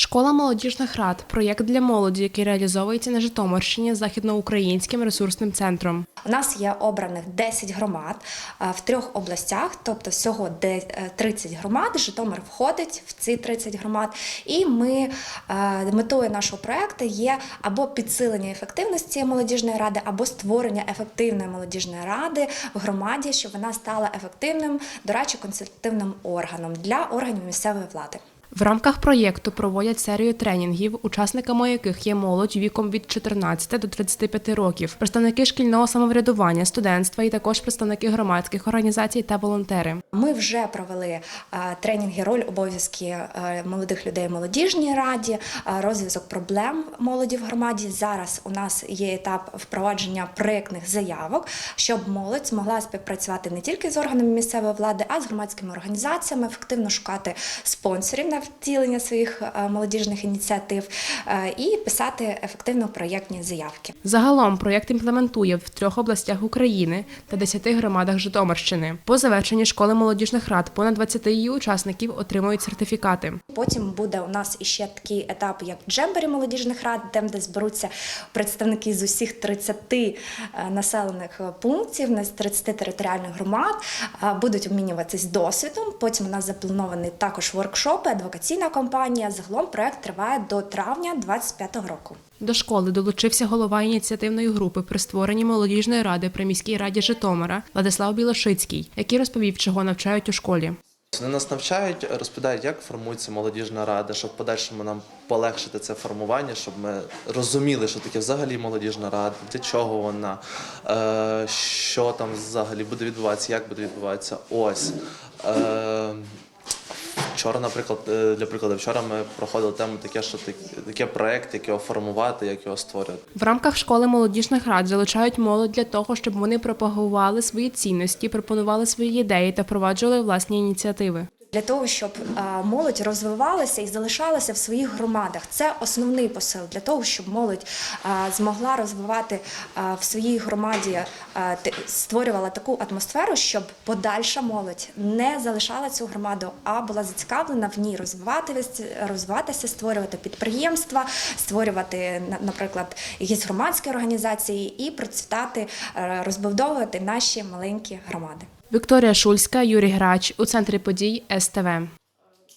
Школа молодіжних рад проєкт для молоді, який реалізовується на Житомирщині західноукраїнським ресурсним центром. У нас є обраних 10 громад е, в трьох областях, тобто всього де- е, 30 громад. Житомир входить в ці 30 громад. І ми е, метою нашого проекту є або підсилення ефективності молодіжної ради, або створення ефективної молодіжної ради в громаді, щоб вона стала ефективним дорадчо-консультативним органом для органів місцевої влади. В рамках проєкту проводять серію тренінгів, учасниками яких є молодь віком від 14 до 35 років, представники шкільного самоврядування, студентства і також представники громадських організацій та волонтери. Ми вже провели е, тренінги роль обов'язки е, молодих людей в молодіжній раді, е, розв'язок проблем молоді в громаді. Зараз у нас є етап впровадження проєктних заявок, щоб молодь змогла співпрацювати не тільки з органами місцевої влади, а з громадськими організаціями, ефективно шукати спонсорів на втілення своїх е, молодіжних ініціатив е, і писати ефективно проєктні заявки. Загалом проєкт імплементує в трьох областях України та 10 громадах Житомирщини. По завершенні школи молодіжних рад понад 20 її учасників отримують сертифікати. Потім буде у нас іще такий етап, як джембері молодіжних рад, де зберуться представники з усіх 30 е, населених пунктів, на 30 територіальних громад, будуть обмінюватись досвідом. Потім у нас заплановані також воркшопи, адвокаційна кампанія. Загалом проект триває до травня 2025 року. До школи долучився голова ініціативної групи при створенні молодіжної ради при міській раді Житомира Владислав Білошицький, який розповів, чого навчають у школі. Вони нас навчають, розповідають, як формується молодіжна рада, щоб в подальшому нам полегшити це формування, щоб ми розуміли, що таке взагалі молодіжна рада, для чого вона, е, що там взагалі буде відбуватися, як буде відбуватися. Ось. Вчора, наприклад, е, для прикладу, вчора ми проходили тему таке, що таке таке проект, як його формувати, як його створювати. В рамках школи молодіжних рад залучають молодь для того, щоб вони пропагували свої цінності, пропонували свої ідеї та впроваджували власні ініціативи. Для того щоб е, молодь розвивалася і залишалася в своїх громадах, це основний посил для того, щоб молодь е, змогла розвивати е, в своїй громаді, створювала таку атмосферу, щоб подальша молодь не залишала цю громаду, а була зацікавлена в ній розвиватися, розвиватися, створювати підприємства, створювати, на- наприклад, якісь громадські організації і процвітати, розбудовувати наші маленькі громади. Вікторія Шульська, Юрій Грач у центрі подій СТВ.